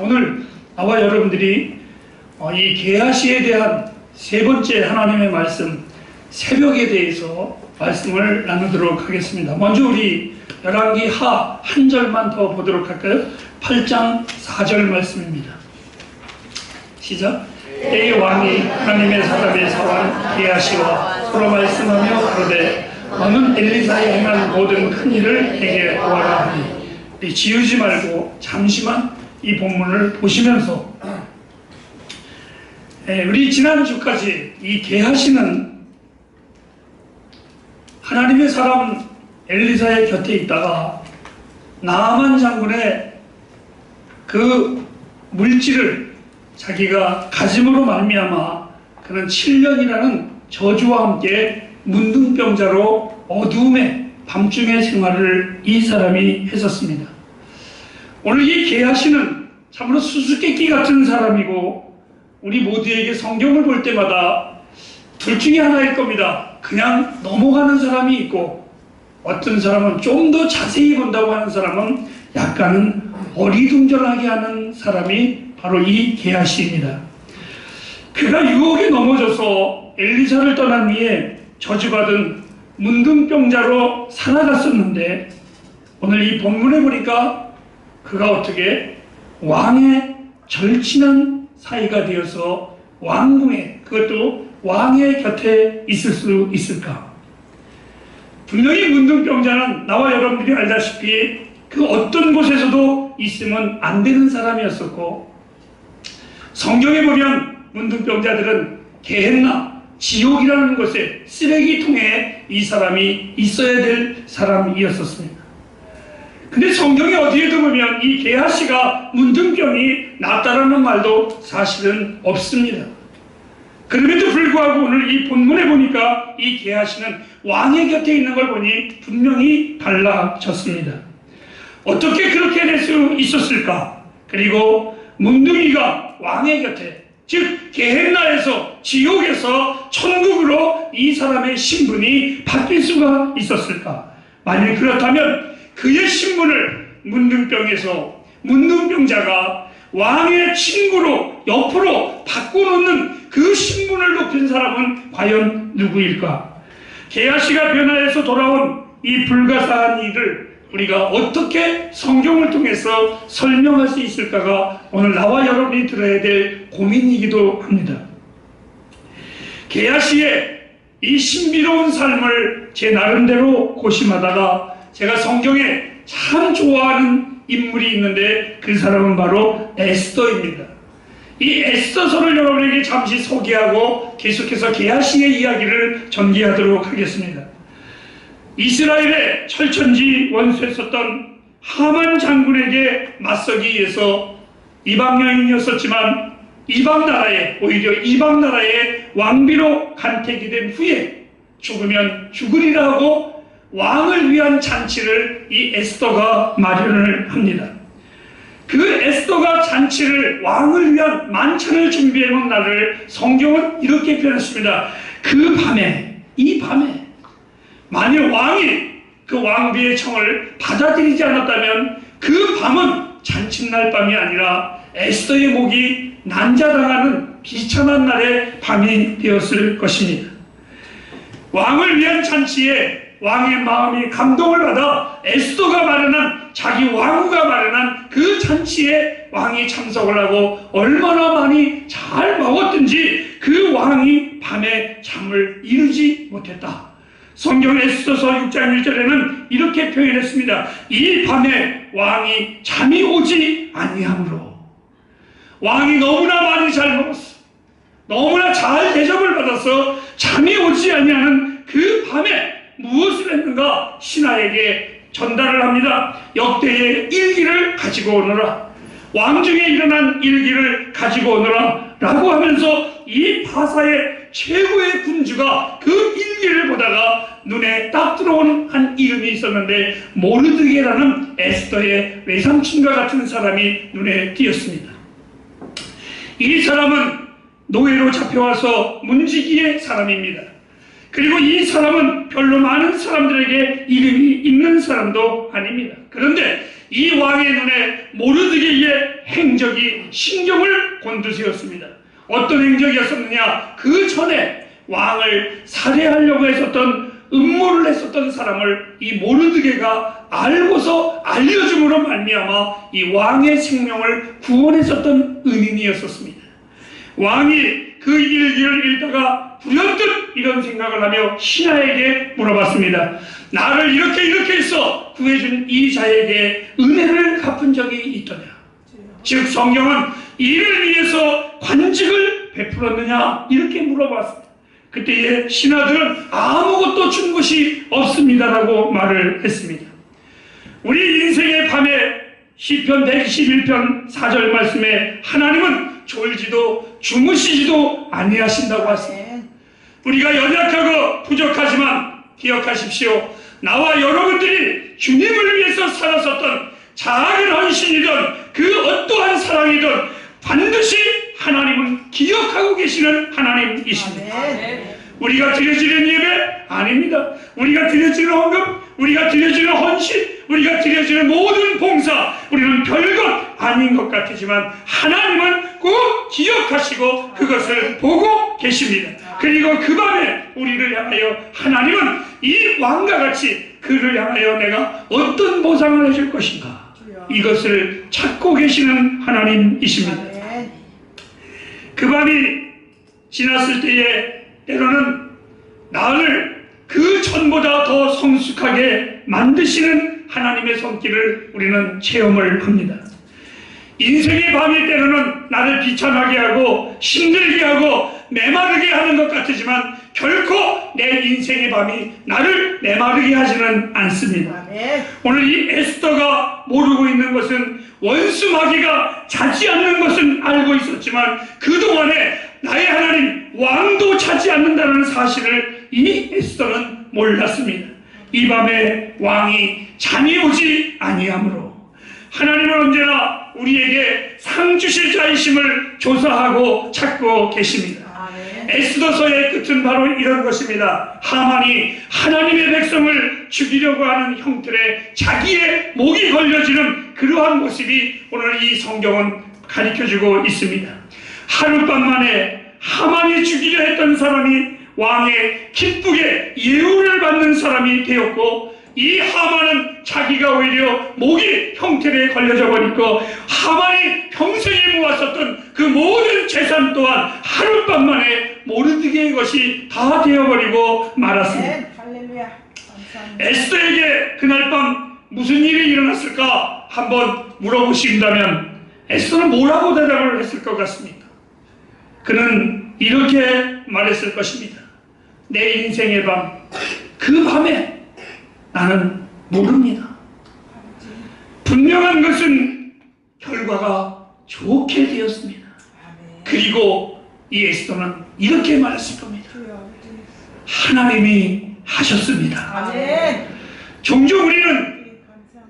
오늘 나와 여러분들이 어, 이 게하시에 대한 세 번째 하나님의 말씀 새벽에 대해서 말씀을 나누도록 하겠습니다. 먼저 우리 열왕기 하 한 절만 더 보도록 할까요? 8장 4절 말씀입니다. 시작. 때의 왕이 하나님의 사람의 사원 게하시와 서로 말씀하며 그러되 너는 엘리사의 행한 모든 큰 일을 내게 보아라 하니 우리 지우지 말고 잠시만 이 본문을 보시면서 예, 우리 지난주까지 이 게하시는 하나님의 사람 엘리사의 곁에 있다가 나아만 장군의 그 물질을 자기가 가짐으로 말미암아 그는 7년이라는 저주와 함께 문둥병자로 어두움의 밤중의 생활을 이 사람이 했었습니다. 오늘 이 게하시는 참으로 수수께끼 같은 사람이고 우리 모두에게 성경을 볼 때마다 둘 중에 하나일 겁니다. 그냥 넘어가는 사람이 있고 어떤 사람은 좀 더 자세히 본다고 하는 사람은 약간은 어리둥절하게 하는 사람이 바로 이 게하시입니다. 그가 유혹에 넘어져서 엘리사를 떠난 후에 저주받은 문둥병자로 살아갔었는데 오늘 이 본문에 보니까 그가 어떻게 왕의 절친한 사이가 되어서 왕궁에 그것도 왕의 곁에 있을 수 있을까? 분명히 문둥병자는 나와 여러분들이 알다시피 그 어떤 곳에서도 있으면 안 되는 사람이었었고 성경에 보면 문둥병자들은 게헨나 지옥이라는 곳에 쓰레기통에 이 사람이 있어야 될 사람이었었습니다. 근데 성경에 어디에도 보면 이 게하시가 문둥병이 낫다라는 말도 사실은 없습니다. 그럼에도 불구하고 오늘 이 본문에 보니까 이 게하시는 왕의 곁에 있는 걸 보니 분명히 달라졌습니다. 어떻게 그렇게 될 수 있었을까? 그리고 문둥이가 왕의 곁에 즉 게헨나에서 지옥에서 천국으로 이 사람의 신분이 바뀔 수가 있었을까? 만약 그렇다면 그의 신분을 문둥병에서 문둥병자가 왕의 친구로 옆으로 바꿔놓는 그 신분을 높인 사람은 과연 누구일까? 게하시가 변화해서 돌아온 이 불가사한 일을 우리가 어떻게 성경을 통해서 설명할 수 있을까가 오늘 나와 여러분이 들어야 될 고민이기도 합니다. 게하시의 이 신비로운 삶을 제 나름대로 고심하다가 제가 성경에 참 좋아하는 인물이 있는데 그 사람은 바로 에스더입니다. 이 에스더서를 여러분에게 잠시 소개하고 계속해서 게하시의 이야기를 전개하도록 하겠습니다. 이스라엘의 철천지 원수였었던 하만 장군에게 맞서기 위해서 이방 여인이었었지만 이방 나라에 오히려 이방 나라의 왕비로 간택이 된 후에 죽으면 죽으리라 하고 왕을 위한 잔치를 이 에스더가 마련을 합니다. 그 에스더가 잔치를 왕을 위한 만찬을 준비해 놓은 날을 성경은 이렇게 표현했습니다. 그 밤에 이 밤에 만일 왕이 그 왕비의 청을 받아들이지 않았다면 그 밤은 잔칫날 밤이 아니라 에스더의 목이 난자당하는 비참한 날의 밤이 되었을 것입니다. 왕을 위한 잔치에 왕의 마음이 감동을 받아 에스더가 마련한 자기 왕후가 마련한 그 잔치에 왕이 참석을 하고 얼마나 많이 잘 먹었든지 그 왕이 밤에 잠을 이루지 못했다. 성경 에스더서 6장 1절에는 이렇게 표현했습니다. 이 밤에 왕이 잠이 오지 아니하므로 왕이 너무나 많이 잘 먹었어. 너무나 잘 대접을 받아서 잠이 오지 아니하는 그 밤에 무엇을 했는가 신하에게 전달을 합니다. 역대의 일기를 가지고 오너라. 왕중에 일어난 일기를 가지고 오너라. 라고 하면서 이 바사의 최고의 군주가 그 일기를 보다가 눈에 딱 들어오는 한 이름이 있었는데 모르드게라는 에스더의 외삼촌과 같은 사람이 눈에 띄었습니다. 이 사람은 노예로 잡혀와서 문지기의 사람입니다. 그리고 이 사람은 별로 많은 사람들에게 이름이 있는 사람도 아닙니다. 그런데 이 왕의 눈에 모르드게의 행적이 신경을 곤두세웠습니다. 어떤 행적이었었느냐? 그 전에 왕을 살해하려고 했었던 음모를 했었던 사람을 이 모르드게가 알고서 알려줌으로 말미암아 이 왕의 생명을 구원했었던 은인이었었습니다. 왕이 그 일기를 읽다가 불현듯 이런 생각을 하며 신하에게 물어봤습니다. 나를 이렇게 이렇게 해서 구해준 이 자에게 은혜를 갚은 적이 있더냐? 즉 성경은 이를 위해서 관직을 베풀었느냐? 이렇게 물어봤습니다. 그때의 신하들은 아무것도 준 것이 없습니다라고 말을 했습니다. 우리 인생의 밤에 시편 111편 4절 말씀에 하나님은 졸지도 주무시지도 아니하신다고 하십니다. 우리가 연약하고 부족하지만 기억하십시오. 나와 여러분들이 주님을 위해서 살았었던 작은 헌신이든 그 어떠한 사랑이든 반드시 하나님은 기억하고 계시는 하나님이십니다. 우리가 드려지는 예배 아닙니다. 우리가 드려지는 헌금, 우리가 드려지는 헌신, 우리가 드려지는 모든 봉사, 우리는 별것 아닌 것 같지만 하나님은 꼭 기억하시고 그것을 보고 계십니다. 그리고 그 밤에 우리를 향하여 하나님은 이 왕과 같이 그를 향하여 내가 어떤 보상을 해줄 것인가 이것을 찾고 계시는 하나님이십니다. 그 밤이 지났을 때에 때로는 나를 그 전보다 더 성숙하게 만드시는 하나님의 손길을 우리는 체험을 합니다. 인생의 밤이 때로는 나를 비참하게 하고 힘들게 하고 메마르게 하는 것 같지만 결코 내 인생의 밤이 나를 메마르게 하지는 않습니다. 오늘 이 에스더가 모르고 있는 것은 원수 마귀가 자지 않는 것은 알고 있었지만 그동안에 나의 하나님 왕도 자지 않는다는 사실을 이 에스더는 몰랐습니다. 이 밤에 왕이 잠이 오지 아니하므로 하나님은 언제나 우리에게 상 주실 자이심을 조사하고 찾고 계십니다. 에스더서의 끝은 바로 이런 것입니다. 하만이 하나님의 백성을 죽이려고 하는 형틀에 자기의 목이 걸려지는 그러한 모습이 오늘 이 성경은 가르쳐주고 있습니다. 하룻밤 만에 하만이 죽이려 했던 사람이 왕의 기쁘게 예우를 받는 사람이 되었고 이 하만은 자기가 오히려 목이 형틀에 걸려져 버리고 하만이 평생에 모았었던 그 모든 재산 또한 하룻밤 만에 모르드게의 것이 다 되어버리고 말았습니다. 감사합니다. 에스더에게 그날 밤 무슨 일이 일어났을까 한번 물어보신다면 에스더는 뭐라고 대답을 했을 것 같습니까? 그는 이렇게 말했을 것입니다. 내 인생의 밤, 그 밤에 나는 모릅니다. 분명한 것은 결과가 좋게 되었습니다. 그리고 이 에스더는 이렇게 말했을 겁니다. 하나님이 하셨습니다. 종종 우리는.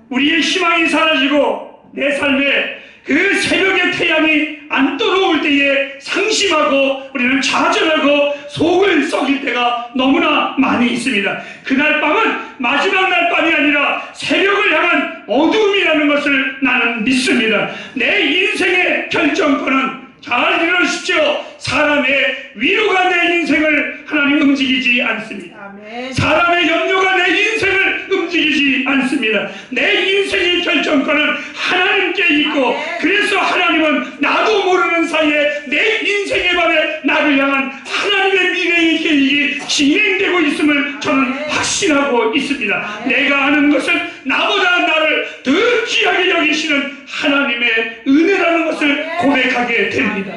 우리의 희망이 사라지고 내 삶에 그 새벽의 태양이 안 떠오를 때에 상심하고 우리는 좌절하고 속을 썩일 때가 너무나 많이 있습니다. 그날 밤은 마지막 날 밤이 아니라 새벽을 향한 어둠이라는 것을 나는 믿습니다. 내 인생의 결정권은 잘 들으십시오. 사람의 위로가 내 인생을 하나님 움직이지 않습니다. 사람의 염려가 내 인생을 움직이지 않습니다. 내 인생의 결정권은 하나님께 있고. 그래서 하나님은 나도 모르는 사이에 내 인생의 밤에 나를 향한 하나님의 미래의 계획이 진행되고 있음을 저는. 확신하고 있습니다. 내가 아는 것은 나보다 나를 더 귀하게 여기시는 하나님의 은혜라는 것을. 고백하게 됩니다.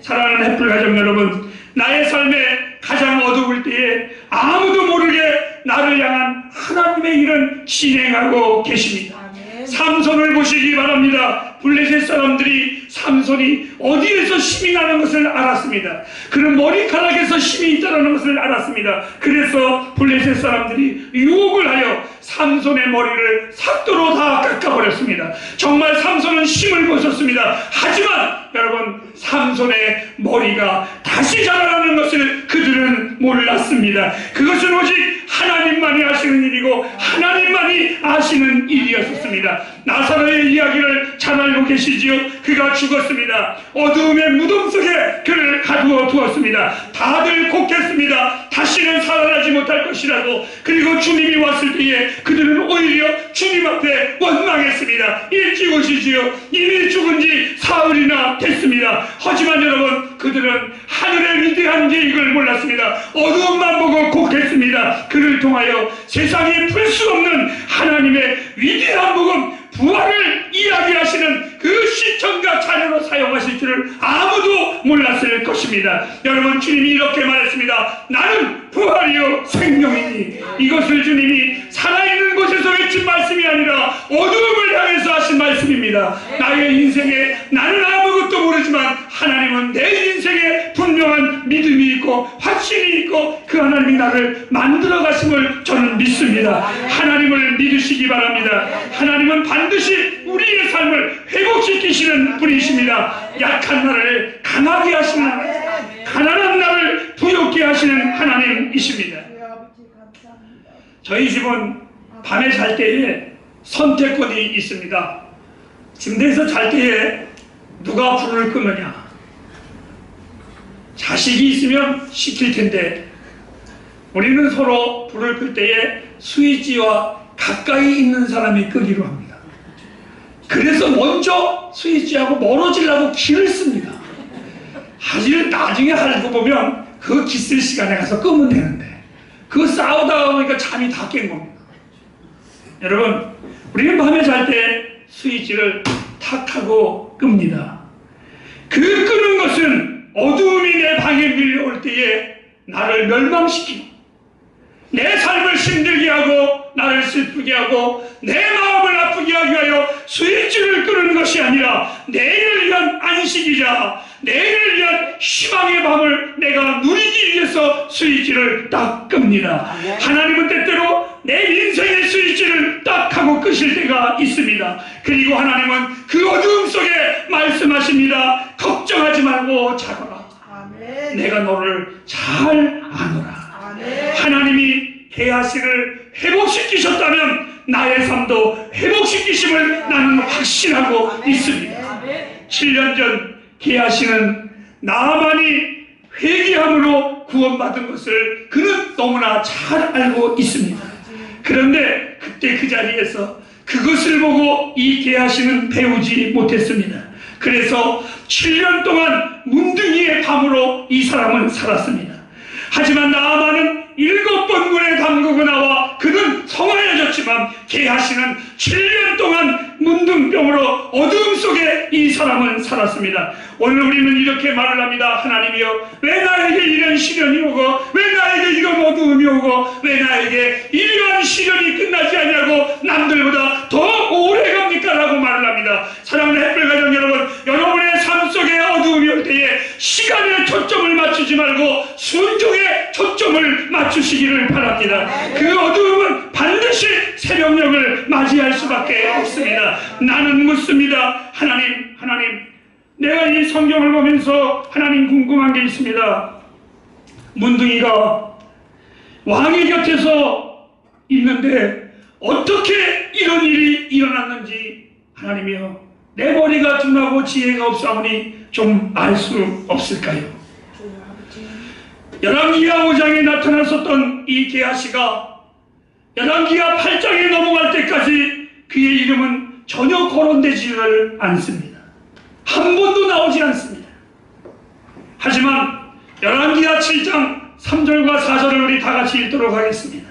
사랑하는 햇불 가정 여러분, 나의 삶에 가장 어두울 때에 아무도 모르게 나를 향한 하나님의 일은 진행하고 계십니다. 아멘. 삼손을 보시기 바랍니다. 블레셋 사람들이 삼손이 어디에서 힘이 나는 것을 알았습니다. 그는 머리카락에서 힘이 있다는 것을 알았습니다. 그래서 블레셋 사람들이 유혹을 하여 삼손의 머리를 삭도로 다 깎아버렸습니다. 정말 삼손은 힘을 보셨습니다. 하지만 여러분 삼손의 머리가 다시 자라나는 것을 그들은 몰랐습니다. 그것은 오직 하나님만이 아시는 일이고 하나님만이 아시는 일이었습니다. 나사로의 이야기를 잘 알고 계시지요? 그가 죽었습니다. 어두움의 무덤 속에 그를 가두어 두었습니다. 다들 곡했습니다. 다시는 살아나지 못할 것이라도 그리고 주님이 왔을 때에 그들은 오히려 주님 앞에 원망했습니다. 일찍 오시지요. 이미 죽은 지 사흘이나 됐습니다. 하지만 여러분 그들은 하늘의 위대한 계획을 몰랐습니다. 어두움만 보고 곡했습니다. 그를 통하여 세상에 풀 수 없는 하나님의 위대한 복음 부활을 이야기하시는 그 시청자 자료로 사용하실 줄을 아무도 몰랐을 것입니다. 여러분 주님이 이렇게 말했습니다. 나는 부활이요 생명이니 이것을 주님이 살아있는 곳에서 외친 말씀이 아니라 어두움을 향해서 하신 말씀입니다. 나의 인생에 나는 아무것도 모르지만 하나님은 내 인생에 분명한 믿음이 있고 확신이 있고 그 하나님이 나를 만들어 가심을 저는 믿습니다. 하나님을 믿으시기 바랍니다. 하나님은 반드시 우리의 삶을 회복시키시는 분이십니다. 약한 나를 강하게 하시는 가난한 나를 부욕게 하시는 하나님이십니다. 저희 집은 밤에 잘 때에 선택권이 있습니다. 침대에서 잘 때에 누가 불을 끄느냐. 자식이 있으면 시킬 텐데 우리는 서로 불을 끌 때에 스위치와 가까이 있는 사람이 끄기로 합니다. 그래서 먼저 스위치하고 멀어지려고 기를 씁니다. 하지만 나중에 알고 보면 그 기 쓸 시간에 가서 끄면 되는데 그거 싸우다 보니까 잠이 다 깬 겁니다. 여러분, 우리는 밤에 잘 때 스위치를 탁 하고 끕니다. 그 끄는 것은 어두움이 내 방에 밀려올 때에 나를 멸망시키고 내 삶을 힘들게 하고 나를 슬프게 하고 내 마음을 아프게 하기 위하여 스위치를 끄는 것이 아니라 내일을 위한 안식이자 내일을 위한 희망의 밤을 내가 누리기 위해서 스위치를 딱 끕니다. 하나님은 때때로 내 인생의 스위치를 딱 하고 끄실 때가 있습니다. 그리고 하나님은 그 어두움 속에 말씀하십니다. 걱정하지 말고 자거라. 내가 너를 잘 아노라. 하나님이 게하시를 회복시키셨다면 나의 삶도 회복시키심을 나는 확신하고 있습니다. 아멘. 7년 전 게하시는 나만이 회개함으로 구원받은 것을 그는 너무나 잘 알고 있습니다. 그런데 그때 그 자리에서 그것을 보고 이 게하시는 배우지 못했습니다. 그래서 7년 동안 문둥이의 밤으로 이 사람은 살았습니다. 하지만 나아만은 일곱 번 문에 담그고 나와 그는 성하여졌지만 게하시는 7년 동안 문둥병으로 어두움 속에 이 사람은 살았습니다. 오늘 우리는 이렇게 말을 합니다. 하나님이여 왜 나에게 이런 시련이 오고 왜 나에게 이런 어두움이 오고 왜 나에게 이러한 시련이 끝나지 않냐고 남들보다 더 오래 갑니까? 라고 말을 합니다. 사랑하는 햇불 가정 여러분 여러분의 삶 속에 어두움이 올 때에 시간에 초점을 맞추지 말고 순종에 초점을 맞추시기를 바랍니다. 그 어두움은 반드시 새벽녘을 맞이할 수밖에 없습니다. 나는 묻습니다. 하나님, 하나님, 내가 이 성경을 보면서 하나님 궁금한 게 있습니다. 문둥이가 왕의 곁에서 있는데 어떻게 이런 일이 일어났는지 하나님이여 내 머리가 둔하고 지혜가 없사오니 좀 알 수 없을까요? 열왕기하 5장에 나타났었던 이 게하시가 열왕기하 8장에 넘어갈 때까지 그의 이름은 전혀 거론되지를 않습니다. 한 번도 나오지 않습니다. 하지만 열왕기하 7장 3절과 4절을 우리 다 같이 읽도록 하겠습니다.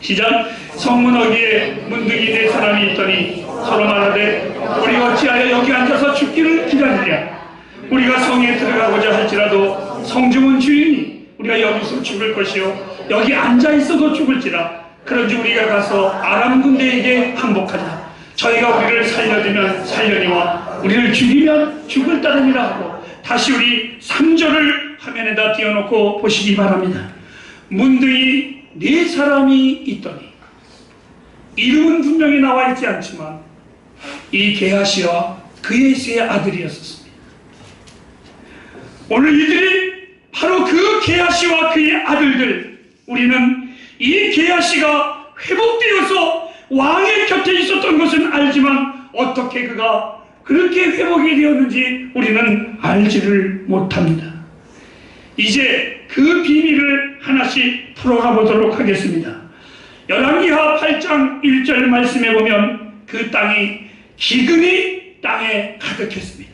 시작 성문 어귀에 문득이 네 사람이 있더니 서로 말하되 우리 어찌하여 여기 앉아서 죽기를 기다리랴 우리가 성에 들어가고자 할지라도 성중은 주인이 우리가 여기서 죽을 것이요 여기 앉아 있어도 죽을지라 그런지 우리가 가서 아람 군대에게 항복하자 저희가 우리를 살려두면 살려니와 우리를 죽이면 죽을 따름이라 하고 다시 우리 3절을 화면에다 띄워놓고 보시기 바랍니다 문둥이 네 사람이 있더니 이름은 분명히 나와 있지 않지만 이 게하시와 그의 세 아들이었습니다. 오늘 이들이 바로 그 게하시와 그의 아들들 우리는 이 게하시가 회복되어서 왕의 곁에 있었던 것은 알지만 어떻게 그가 그렇게 회복이 되었는지 우리는 알지를 못합니다. 이제 그 비밀을 하나씩 풀어가 보도록 하겠습니다. 열왕기하 8장 1절 말씀에 보면 그 땅이 기근이 땅에 가득했습니다.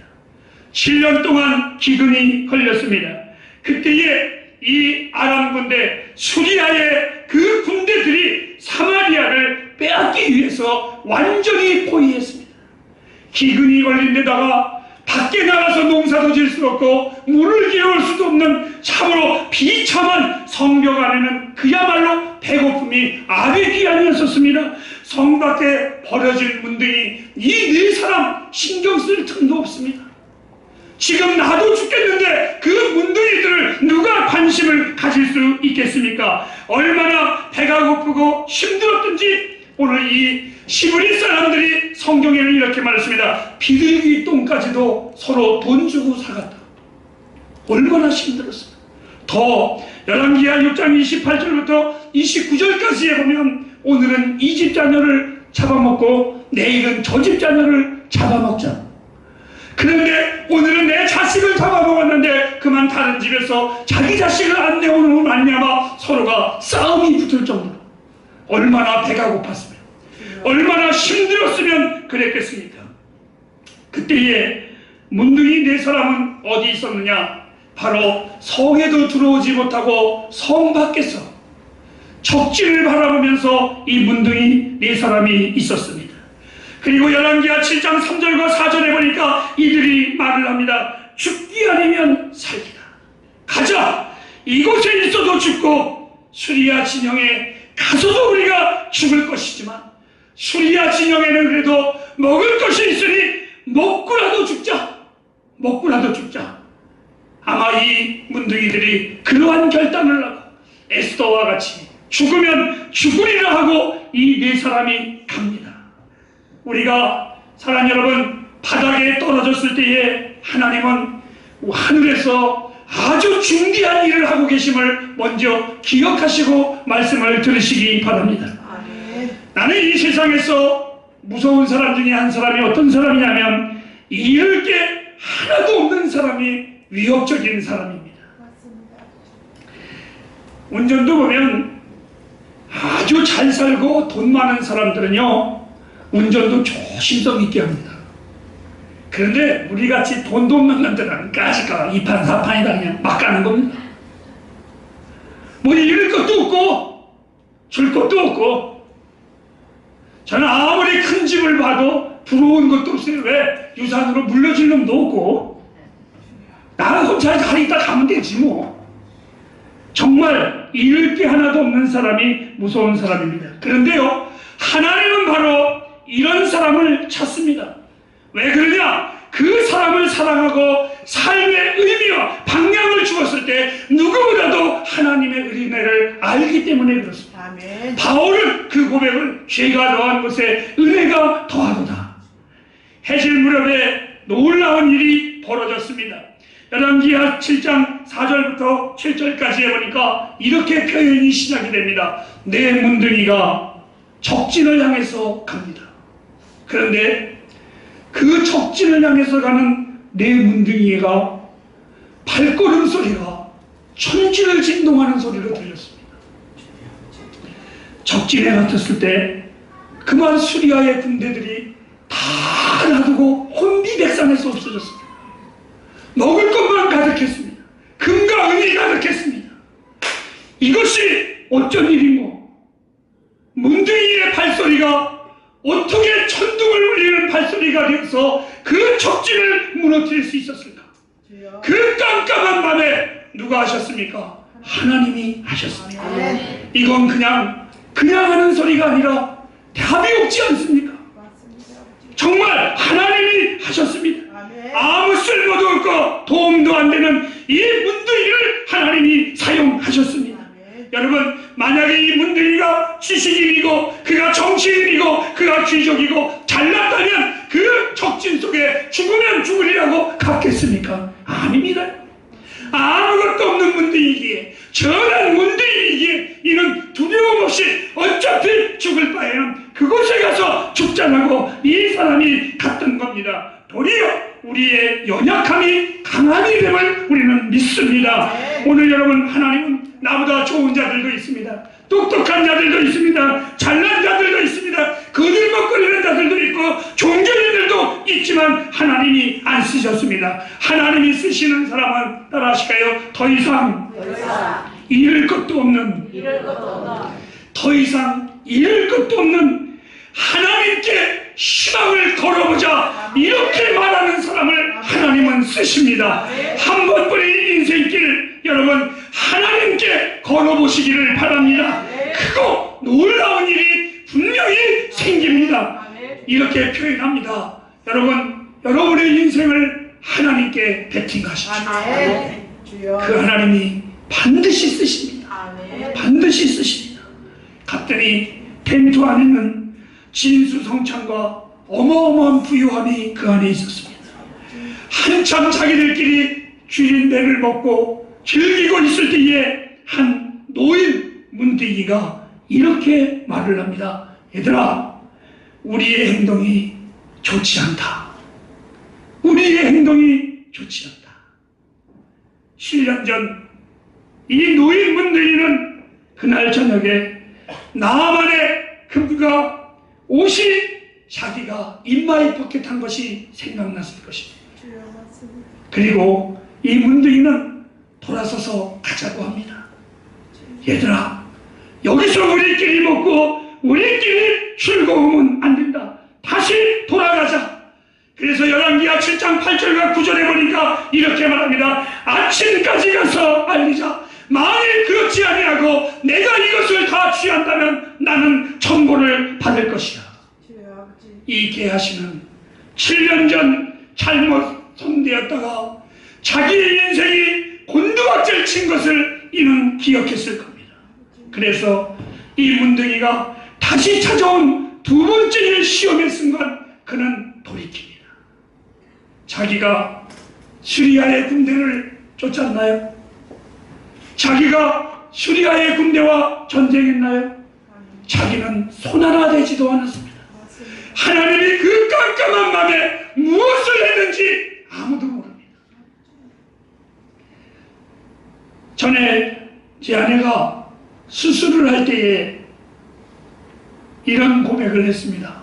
7년 동안 기근이 걸렸습니다. 그때에 이 아람 군대 수리아의 그 군대들이 사마리아를 빼앗기 위해서 완전히 포위했습니다. 기근이 걸린 데다가 밖에 나가서 농사도 질 수 없고 물을 기어올 수도 없는 참으로 비참한 성벽 안에는 그야말로 배고픔이 아비기 아니었었습니다. 성 밖에 버려진 문둥이 이 네 사람 신경 쓸 틈도 없습니다. 지금 나도 죽겠는데 그 문둥이들을 누가 관심을 가질 수 있겠습니까? 얼마나 배가 고프고 힘들었든지 오늘 이 시브리 사람들이 성경에는 이렇게 말했습니다. 비둘기 똥까지도 서로 돈 주고 사갔다. 얼마나 힘들었어요. 더 열왕기하 6장 28절부터 29절까지에 보면 오늘은 이 집 자녀를 잡아먹고 내일은 저 집 자녀를 잡아먹자. 그런데 오늘은 내 자식을 잡아먹었는데 그만 다른 집에서 자기 자식을 안 내오는 말미암아 서로가 싸움이 붙을 정도로 얼마나 배가 고팠으면 얼마나 힘들었으면 그랬겠습니까? 그때에 문둥이 네 사람은 어디 있었느냐? 바로 성에도 들어오지 못하고 성 밖에서 적진을 바라보면서 이 문둥이 네 사람이 있었습니다. 그리고 열왕기하 7장 3절과 4절에 보니까 이들이 말을 합니다. 죽기 아니면 살기다. 가자. 이곳에 있어도 죽고 수리아 진영에 가서도 우리가 죽을 것이지만 수리아 진영에는 그래도 먹을 것이 있으니 먹고라도 죽자. 먹고라도 죽자. 아마 이 문둥이들이 그러한 결단을 하고 에스더와 같이 죽으면 죽으리라 하고 이 네 사람이 갑니다. 우리가 사랑 여러분 바닥에 떨어졌을 때에 하나님은 하늘에서 아주 중대한 일을 하고 계심을 먼저 기억하시고 말씀을 들으시기 바랍니다. 나는 이 세상에서 무서운 사람 중에 한 사람이 어떤 사람이냐면 잃을 게 하나도 없는 사람이 위협적인 사람입니다. 운전도 보면 아주 잘 살고 돈 많은 사람들은요 운전도 조심성 있게 합니다. 그런데 우리 같이 돈도 없는 놈들은 까짓까 이판 사판이다 그냥 막 가는 겁니다. 뭐 잃을 것도 없고 줄 것도 없고 저는 아무리 큰 집을 봐도 부러운 것도 없어요. 왜 유산으로 물려줄 놈도 없고 나는 혼자 가 있다 가면 되지 뭐. 정말 잃을 게 하나도 없는 사람이 무서운 사람입니다. 그런데요, 하나님은 바로 이런 사람을 찾습니다. 왜 그러냐? 그 사람을 사랑하고 삶의 의미와 방향을 주었을 때 누구보다도 하나님의 은혜를 알기 때문에 그렇습니다. 아멘. 바울은 그 고백을 죄가 더한 곳에 은혜가 더하도다. 해질 무렵에 놀라운 일이 벌어졌습니다. 열왕기하 7장 4절부터 7절까지 해보니까 이렇게 표현이 시작이 됩니다. 내 문둥이가 적진을 향해서 갑니다. 그런데 그 적진을 향해서 가는 내 문둥이가 발걸음 소리가 천지를 진동하는 소리로 들렸습니다. 적진에 같았을 때 그만 수리아의 군대들이 다 놔두고 혼비백산해서 없어졌습니다. 먹을 것만 가득했습니다. 금과 은이 가득했습니다. 이것이 어쩐 일인고 문둥이의 발소리가 어떻게 천둥을 울리는 발소리가 되어서 그 적진을 무너뜨릴 수 있었을까? 그 깜깜한 밤에 누가 하셨습니까? 하나님이 하셨습니다. 이건 그냥 그냥 하는 소리가 아니라 답이 없지 않습니까? 정말 하나님이 하셨습니다. 아무 쓸모도 없고 도움도 안 되는 이 문둥이를 하나님이 사용하셨습니다. 여러분 만약에 이 문둥이가 지식인이고 그가 정치인이고 그가 귀족이고 잘났다면 갔겠습니까? 아닙니다. 아무것도 없는 문둥이기에 전한 문둥이기에 이는 두려움 없이 어차피 죽을 바에는 그곳에 가서 죽자라고 이 사람이 갔던 겁니다. 도리어 우리의 연약함이 강함이 됨을 우리는 믿습니다. 네. 오늘 여러분 하나님은 나보다 좋은 자들도 있습니다. 똑똑한 자들도 있습니다. 잘난 자들도 있습니다. 거들먹거리는 자들도 있고 종교인들도 있지만 하나님이 안 쓰셨습니다. 하나님이 쓰시는 사람은 따라하실까요? 더 이상 더 이상 잃을 것도 없는 이럴 것도 없다. 더 이상 잃을 것도 없는 하나님께 희망을 걸어보자 이렇게 말하는 사람을 쓰십니다. 한 번뿐인 인생길 여러분 하나님께 걸어보시기를 바랍니다. 크고 놀라운 일이 분명히 생깁니다. 이렇게 표현합니다. 여러분 여러분의 인생을 하나님께 베팅하십시오. 그 하나님이 반드시 쓰십니다. 반드시 쓰십니다. 갔더니 텐트 안에는 진수성찬과 어마어마한 부유함이 그 안에 있었습니다. 한참 자기들끼리 쥐린내를 먹고 즐기고 있을 때에 한 노인 문대기가 이렇게 말을 합니다. 얘들아, 우리의 행동이 좋지 않다. 우리의 행동이 좋지 않다. 7년 전 이 노인 문대기는 그날 저녁에 나만의 그가 옷이 자기가 입마에 포켓한 것이 생각났을 것입니다. 그리고 이 문둥이는 돌아서서 가자고 합니다. 얘들아, 여기서 우리끼리 먹고 우리끼리 즐거우면 안 된다. 다시 돌아가자. 그래서 열왕기하 7장 8절과 9절에 보니까 이렇게 말합니다. 아침까지 가서 알리자. 만일 그렇지 아니하고 내가 이것을 다 취한다면 나는 천고를 받을 아버지. 이 계하시는 7년 전 잘못 손대었다가 자기의 인생이 곤두박질 친 것을 이는 기억했을 겁니다. 그래서 이 문둥이가 다시 찾아온 두 번째 시험의 순간 그는 돌이킵니다. 자기가 시리아의 군대를 쫓았나요? 자기가 시리아의 군대와 전쟁했나요? 자기는 손 하나 되지도 않았습니다. 하나님이 그 깜깜한 밤에 무엇을 했는지 아무도 모릅니다. 전에 제 아내가 수술을 할 때에 이런 고백을 했습니다.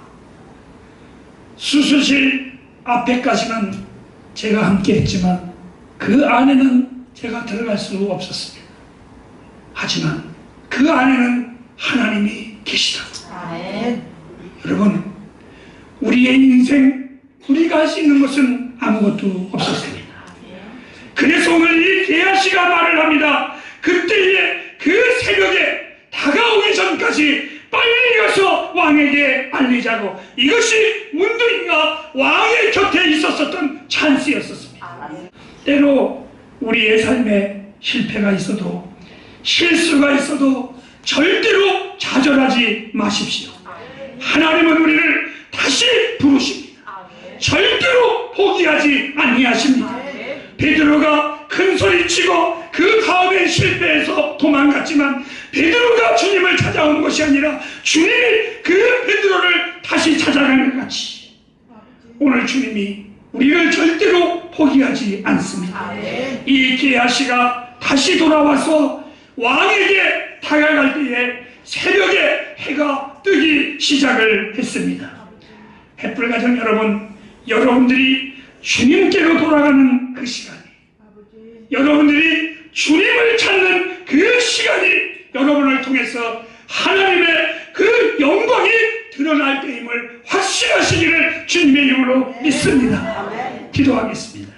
수술실 앞에까지는 제가 함께 했지만 그 안에는 제가 들어갈 수 없었습니다. 하지만 그 안에는 하나님이 계시다고. 아멘. 여러분, 우리의 인생, 우리가 할 수 있는 것은 아무것도 없었습니다. 그래서 오늘 이 게하씨가 말을 합니다. 그때에 그 새벽에 다가오기 전까지 빨리 가서 왕에게 알리자고. 이것이 문둥이가 왕의 곁에 있었었던 찬스였었습니다. 때로 우리의 삶에 실패가 있어도 실수가 있어도 절대로 좌절하지 마십시오. 하나님은 우리를 다시 부르십니다. 절대로 포기하지 아니하십니다. 베드로가 큰 소리치고 그 다음에 실패해서 도망갔지만 베드로가 주님을 찾아온 것이 아니라 주님이 그 베드로를 다시 찾아가는 것 같이. 오늘 주님이 우리를 절대로 포기하지 않습니다. 아멘. 이 게하시가 다시 돌아와서 왕에게 다가갈 때에 새벽에 해가 뜨기 시작을 했습니다. 햇불 가정 여러분, 여러분들이 주님께로 돌아가는 그 시간이. 여러분들이 주님을 찾는 그 시간이 여러분을 통해서 하나님의 그 영광이 드러날 때임을 확신하시기를 주님의 이름으로 믿습니다. 기도하겠습니다.